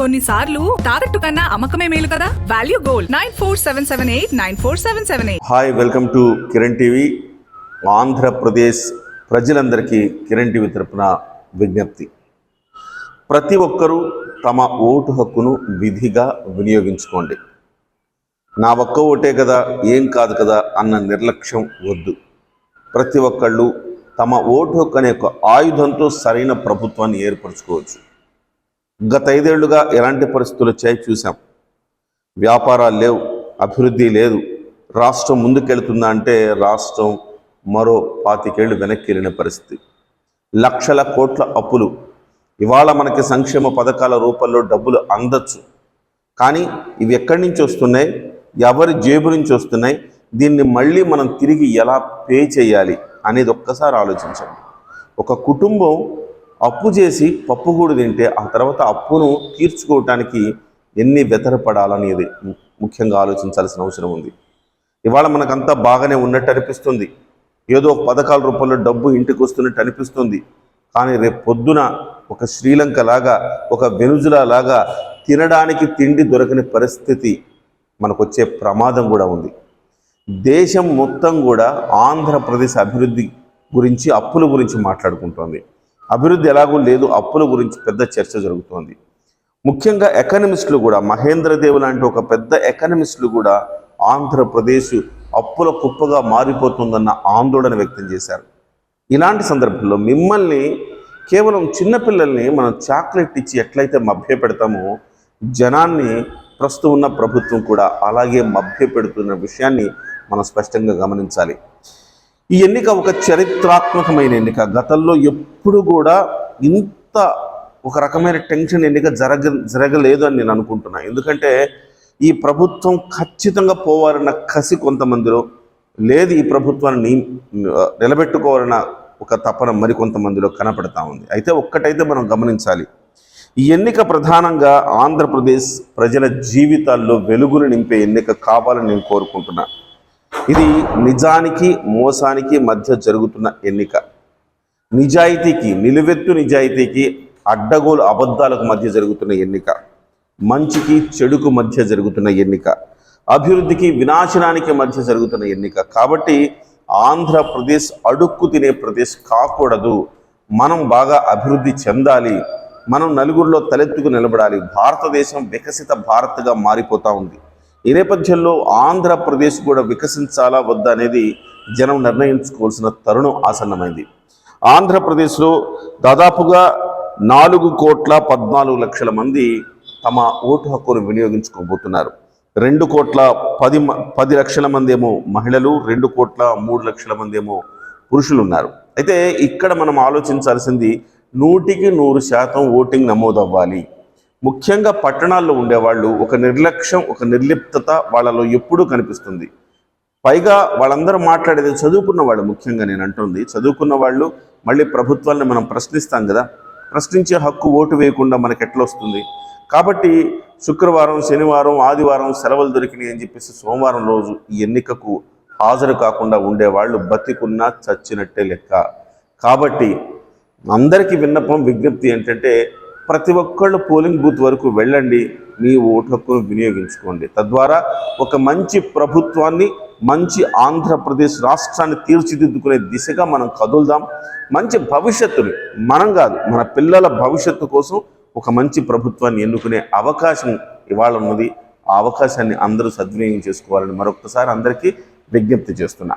కొన్నిసార్లు తాకట్టు కన్నా అమ్మకమే మేలు కదా? Value gold nine four seven seven eight nine four seven seven eight hi welcome to Kiran TV Andhra Pradesh ప్రజలందరికీ కిరణ్ టీవీ తరపున విజ్ఞప్తి. ప్రతి ఒక్కరూ తమ ఓటు హక్కును విధిగా వినియోగించుకోండి. నా ఒక్క ఓటే కదా ఏం కాదు కదా అన్న నిర్లక్ష్యం వద్దు. ప్రతి ఒక్కళ్ళు తమ ఓటు హక్కు అనే ఒక ఆయుధంతో సరైన ప్రభుత్వాన్ని ఏర్పరచుకోవచ్చు. గత ఐదేళ్ళుగా ఎలాంటి పరిస్థితులు వచ్చాయి చూసాం వ్యాపారాలు లేవు అభివృద్ధి లేదు. రాష్ట్రం ముందుకెళ్తుందా అంటే రాష్ట్రం మరో పాతికేళ్ళు వెనక్కి వెళ్ళిన పరిస్థితి. లక్షల కోట్ల అప్పులు. ఇవాళ మనకి సంక్షేమ పథకాల రూపంలో డబ్బులు అందచ్చు. కానీ ఇవి ఎక్కడి నుంచి వస్తున్నాయి? ఎవరి జేబు నుంచి వస్తున్నాయి? దీన్ని మళ్ళీ మనం తిరిగి ఎలా పే చేయాలి అనేది ఒక్కసారి ఆలోచించండి. ఒక కుటుంబం అప్పు చేసి పప్పుగూడు తింటే ఆ తర్వాత అప్పును తీర్చుకోవటానికి ఎన్ని వెతరపడాలనేది ముఖ్యంగా ఆలోచించాల్సిన అవసరం ఉంది. ఇవాళ మనకంతా బాగానే ఉన్నట్టు అనిపిస్తుంది. ఏదో పథకాల రూపంలో డబ్బు ఇంటికి వస్తున్నట్టు అనిపిస్తుంది. కానీ రేపు పొద్దున ఒక శ్రీలంక లాగా ఒక వెనుజులా లాగా తినడానికి తిండి దొరకని పరిస్థితి మనకు వచ్చే ప్రమాదం కూడా ఉంది. దేశం మొత్తం కూడా ఆంధ్రప్రదేశ్ అభివృద్ధి గురించి అప్పుల గురించి మాట్లాడుకుంటోంది. అభివృద్ధి ఎలాగూ లేదు అప్పుల గురించి పెద్ద చర్చ జరుగుతోంది. ముఖ్యంగా ఎకనమిస్టులు కూడా మహేంద్రదేవ్ లాంటి ఒక పెద్ద ఎకనమిస్టులు కూడా ఆంధ్రప్రదేశ్ అప్పుల కుప్పగా మారిపోతుందన్న ఆందోళన వ్యక్తం చేశారు. ఇలాంటి సందర్భంలో మిమ్మల్ని కేవలం చిన్నపిల్లల్ని మనం చాక్లెట్ ఇచ్చి ఎట్లయితే మభ్య పెడతామో జనాన్ని ప్రస్తుతం ఉన్న ప్రభుత్వం కూడా అలాగే మభ్య పెడుతున్న విషయాన్ని మనం స్పష్టంగా గమనించాలి. ఈ ఎన్నిక ఒక చరిత్రాత్మకమైన ఎన్నిక. గతంలో ఎప్పుడు కూడా ఇంత ఒక రకమైన టెన్షన్ ఎన్నిక జరగ జరగలేదు అని నేను అనుకుంటున్నాను ఎందుకంటే ఈ ప్రభుత్వం ఖచ్చితంగా పోవాలన్న కసి కొంతమందిలో లేదు. ఈ ప్రభుత్వాన్ని నిలబెట్టుకోవాలన్న ఒక తపన మరికొంతమందిలో కనపడతా ఉంది. అయితే ఒక్కటైతే మనం గమనించాలి. ఈ ఎన్నిక ప్రధానంగా ఆంధ్రప్రదేశ్ ప్రజల జీవితాల్లో వెలుగులు నింపే ఎన్నిక కావాలని నేను కోరుకుంటున్నాను ఇది నిజానికి మోసానికి మధ్య జరుగుతున్న ఎన్నిక. నిజాయితీకి నిలువెత్తు నిజాయితీకి అడ్డగోలు అబద్ధాలకు మధ్య జరుగుతున్న ఎన్నిక. మంచికి చెడుకు మధ్య జరుగుతున్న ఎన్నిక. అభివృద్ధికి వినాశనానికి మధ్య జరుగుతున్న ఎన్నిక. కాబట్టి ఆంధ్రప్రదేశ్ అడుక్కు తినే ప్రదేశ్ కాకూడదు. మనం బాగా అభివృద్ధి చెందాలి. మనం నలుగురిలో తలెత్తుకు నిలబడాలి. భారతదేశం వికసిత భారత్గా మారిపోతా ఉంది. ఈ నేపథ్యంలో ఆంధ్రప్రదేశ్ కూడా వికసించాలా వద్దా అనేది జనం నిర్ణయించుకోవాల్సిన తరుణం ఆసన్నమైంది. ఆంధ్రప్రదేశ్లో దాదాపుగా నాలుగు కోట్ల పద్నాలుగు లక్షల మంది తమ ఓటు హక్కును వినియోగించుకోబోతున్నారు. రెండు కోట్ల పది మ- పది లక్షల మంది ఏమో మహిళలు రెండు కోట్ల మూడు లక్షల మంది ఏమో పురుషులు ఉన్నారు అయితే ఇక్కడ మనం ఆలోచించాల్సింది నూటికి నూరు శాతం ఓటింగ్ నమోదవ్వాలి. ముఖ్యంగా పట్టణాల్లో ఉండేవాళ్ళు ఒక నిర్లక్ష్యం ఒక నిర్లిప్తత వాళ్ళలో ఎప్పుడూ కనిపిస్తుంది. పైగా వాళ్ళందరూ మాట్లాడేది చదువుకున్న వాళ్ళు ముఖ్యంగా నేను అంటుంది. చదువుకున్న వాళ్ళు మళ్ళీ ప్రభుత్వాన్ని మనం ప్రశ్నిస్తాం కదా. ప్రశ్నించే హక్కు ఓటు వేయకుండా మనకి ఎట్లా వస్తుంది? కాబట్టి శుక్రవారం శనివారం ఆదివారం సెలవులు దొరికినాయి అని చెప్పేసి సోమవారం రోజు ఈ ఎన్నికకు హాజరు కాకుండా ఉండేవాళ్ళు బతికున్నా చచ్చినట్టే లెక్క. కాబట్టి అందరికీ విన్నపం విజ్ఞప్తి ఏంటంటే ప్రతి ఒక్కళ్ళు పోలింగ్ బూత్ వరకు వెళ్ళండి మీ ఓటు హక్కును వినియోగించుకోండి. తద్వారా ఒక మంచి ప్రభుత్వాన్ని మంచి ఆంధ్రప్రదేశ్ రాష్ట్రాన్ని తీర్చిదిద్దుకునే దిశగా మనం కదులుదాం. మంచి భవిష్యత్తుని మనం కాదు మన పిల్లల భవిష్యత్తు కోసం ఒక మంచి ప్రభుత్వాన్ని ఎన్నుకునే అవకాశం ఇవాళ ఉన్నది. ఆ అవకాశాన్ని అందరూ సద్వినియోగం చేసుకోవాలని మరొకసారి అందరికీ విజ్ఞప్తి చేస్తున్నా.